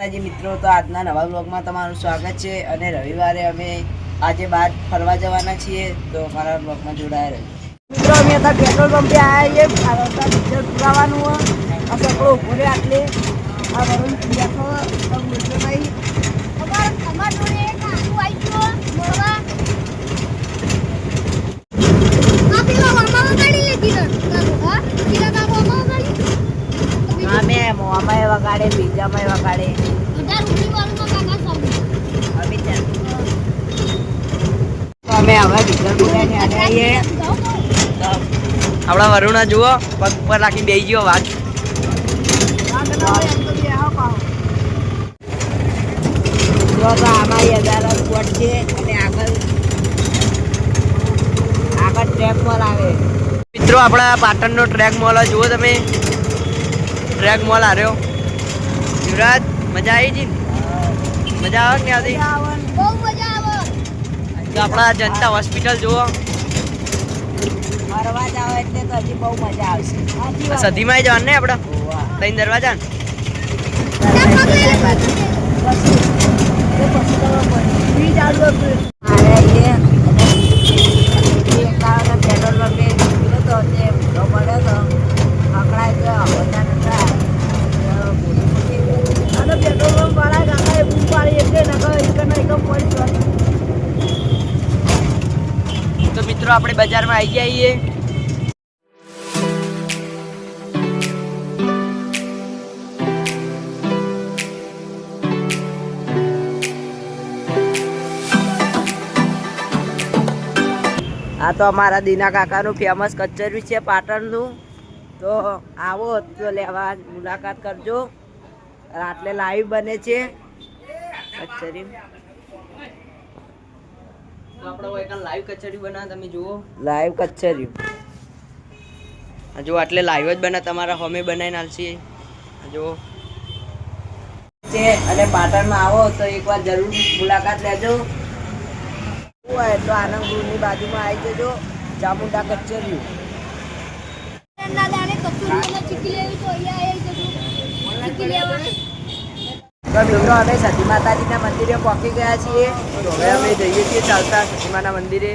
માતાજી મિત્રો તો આજના નવા બ્લોગમાં તમારું સ્વાગત છે અને રવિવારે અમે આજે બહાર ફરવા જવાના છીએ તો અમારા બ્લોગમાં જોડાયા રહેજો. મિત્રો અમે હતા પેટ્રોલ પંપે આવ્યા છીએ આ રસ્તા ડીઝલ પુરાવાનું હોય આ સકડો ઊભો રહે આટલે. આ વરુણ બેઠો બોલતો નહીં હા? મેં એવા કાઢે બીજામાં વગાડે. અમે ત્યાં તો અમે હવે ડીઝલ પુરાને આવીએ આપણા વરુણા જુઓ પગ ઉપર રાખી બેસી ગયો વાત. અમારી અદાલત કોર્ટ છે અને આગળ આગળ ટ્રેક મોલ આવે. મિત્રો આપણા પાટણનો ટ્રેક મોલ જુઓ તમે. ટ્રેક મોલ આવ્યો યુવરાજ મજા આવી જી મજા આવે ક્યાંથી આવતી? તો આપણા જનતા હોસ્પિટલ જુઓ. ફરવા જાવ એટલે તો બહુ મજા આવશે. સધીમાં જવાનું ને આપણે. ત્રણ દરવાજા ને મિત્રો, આપણે બજારમાં આવી જઈએ. આ તો અમારા દીના કાકાનું ફેમસ કચેરી છે પાટણનું. તો આવો તો લેવા મુલાકાત કરજો. રાત્રે લાઈવ બને છે. કચેરી. આપણે લાઈવ કચેરી બના તમે જુઓ. લાઈવ કચેરી જો આટલે લાઈવ જ બના તમારા હોમે બનાવીને આલશે જો છે અને પાટણમાં આવો તો એકવાર જરૂર મુલાકાત લેજો. હોય તો આનંદ ગૃહની બાજુમાં આવી જજો. ચામુંડા કચેરી તો મિત્રો અમે સતી માતાજીના મંદિરે પહોંચી ગયા છીએ. તો હવે અમે જઈએ છીએ ચાલતા સતીમાના મંદિરે.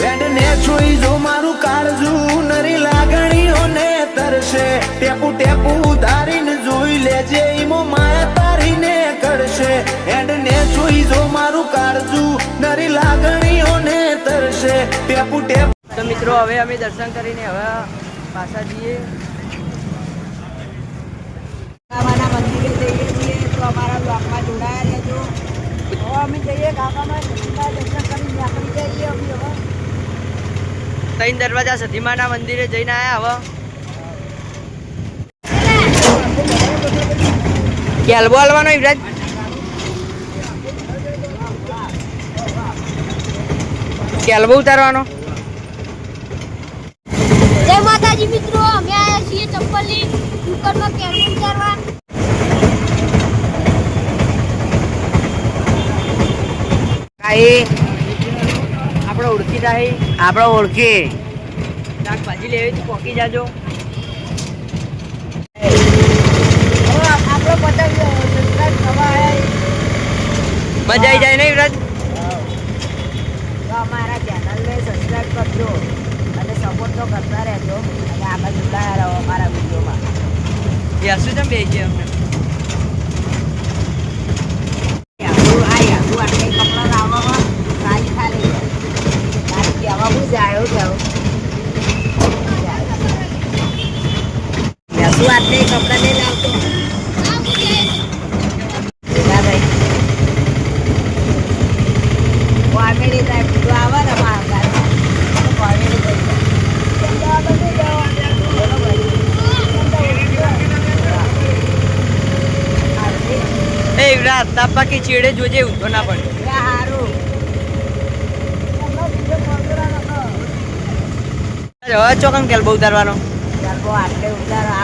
વેડને જોઈ જો મારું કાળજું નરી લાગણીઓને તરશે. ટેપુ ટેપુ ઉધારીને જોઈ લેજે ઈમો માયા તારીને કરશે. હેડને જોઈ જો મારું કાળજું નરી લાગણીઓને તરશે. ટેપુ ટેપુ તો મિત્રો હવે અમે દર્શન કરીને હવે પાછા જઈએ કાકાના મંદિરે જઈએ છીએ તો અમારા બ્લોકમાં જોડાયા રહેજો હવે અમે જઈએ કાકાના મંદિરના દર્શન કરીને નીકળી જઈએ અમે હવે ત્રણ દરવાજા સતીમાના મંદિરે જઈને આવ્યા હવે. કેલ્બો હલવાનો યુવરાજ કેલ્બો ઉતારવાનો? જય માતાજી મિત્રો, અમે આવ્યા છીએ ચંપલની દુકાનમાં કેરમ ઉતારવા. કાંઈ આપણે ઓળખી જાય આપણે ઓળખી શાકભાજી લેવી તો પોકી જાજો. આપણો પતંગ મજા આવી જાય ને વિરાજ અમારા ચેનલને સબસ્ક્રાઈબ કરજો અને સપોર્ટ તો કરતા રહેજો. અને આગળ જોડાયા રહો અમારા વિડીયોમાં. બેસું તમે બે છે અમને. યાદુ આટલે કપડાં નહીં લાવતો કોમેડી ટાઈપ બધું આવે ને મારા કોમેડી એ રાત તાપા કે ચેડે જોજે ઉઠો ના પડે. હારું. હવે ચોકન બહુ ઉતારવાનો. ઉતારો આટલે કેલ્બો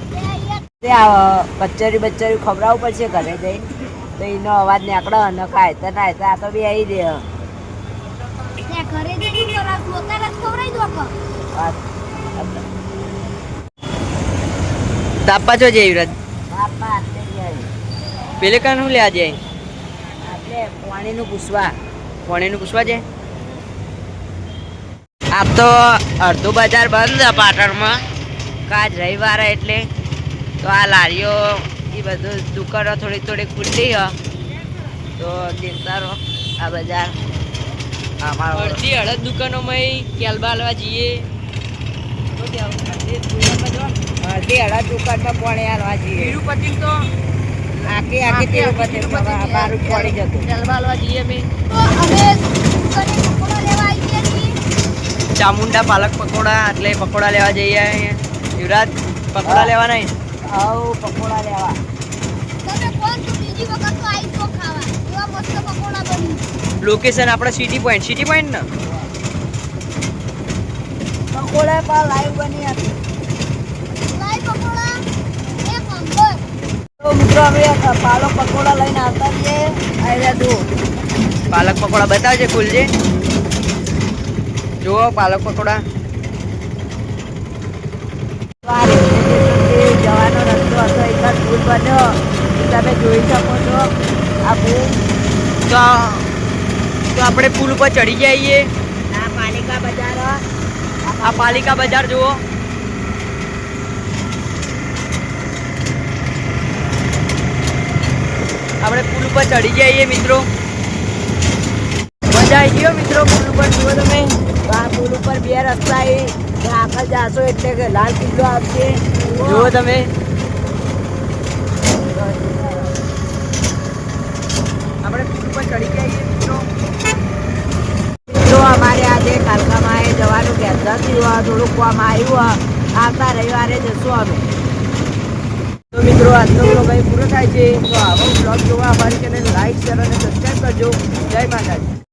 કચરી બચ્ચરી ખવડાવવું પડશે ઘરે જઈને. તો એનો અવાજ નીકળે અને ખાય તો નાય તો આ તો બી આવી દે જ કો. તાપા છો જઈ વ્રત પેલે કાન હું લે આજે? આપણે પાણીનું પૂછવા. પાણીનું પૂછવા છે આપ તો અડધું બજાર બંધ છે પાટણમાં. કાજ રવિવારે એટલે. તો આ લારીઓ એ બધું દુકાનો થોડી થોડી ખુલ્લી હ. તો દેખતા રહો આ બજાર અમારો અડધી અડધ દુકાનોમાં કેલબા લેવા જઈએ. અડધી અડધ દુકાનમાં પણ હાલવા જઈએ. તિરુપતિ તો આખી આખી તિરુપતિ મારું પડી જતું કેલબા લેવા જઈએ અમે. તો અમે દુકાને પકોડા લેવા આવી ગયા છીએ. ચામુંડા પાલક પકોડા એટલે પકોડા લેવા જઈએ અહીંયા. યુવરાજ પકોડા લેવાના હે? હવ પકોડા લેવા. તમે કોણ તો બીજી વખત તો આવીશ તો ખાવા. એવા મસ્ત પકોડા બની. લોકેશન આપણા સિટી પોઈન્ટ સિટી પોઈન્ટ ને? પકોડા પા લાઈવ બની હતી. લાઈ પકોડા, એક અંગર. તો મિત્રો અમે પાલક પકોડા લઈને આવતા છીએ. આવ્યા તું પાલક પકોડા બતાવજે ખુલજે જુઓ પાલક પકોડા આ રેલવે સ્ટેશનથી જવાનો રસ્તો હતો એક જ પુલ બન્યો. તમે જોઈ શકો છો. આ પુલ તો તો આપણે પુલ ઉપર ચડી જઈએ. આ પાલિકા બજાર આ પાલિકા બજાર જુઓ. આપણે પુલ ઉપર ચડી જઈએ મિત્રો. મજા આવી ગયો મિત્રો પુલ ઉપર. જુઓ તમે. આ પુલ ઉપર બે રસ્તા એ આગળ જાશો એટલે કે લાલ કિલ્લો આવશે. જુઓ તમે. આપણે પુલ પર ચડી જઈએ મિત્રો. મિત્રો, અમારે આજે કાલકામાં એ જવાનું કેન્સલ થયું થોડુંક કામ આવ્યું આવતા રવિવારે જશું અમે. તો મિત્રો, આજનો બ્લોગ અહીં પૂરો થાય છે. તો આવો બ્લોગ જોવા, અમારી ચેનલ લાઈક શેર અને સબસ્ક્રાઈબ કરજો. જય માતાજી.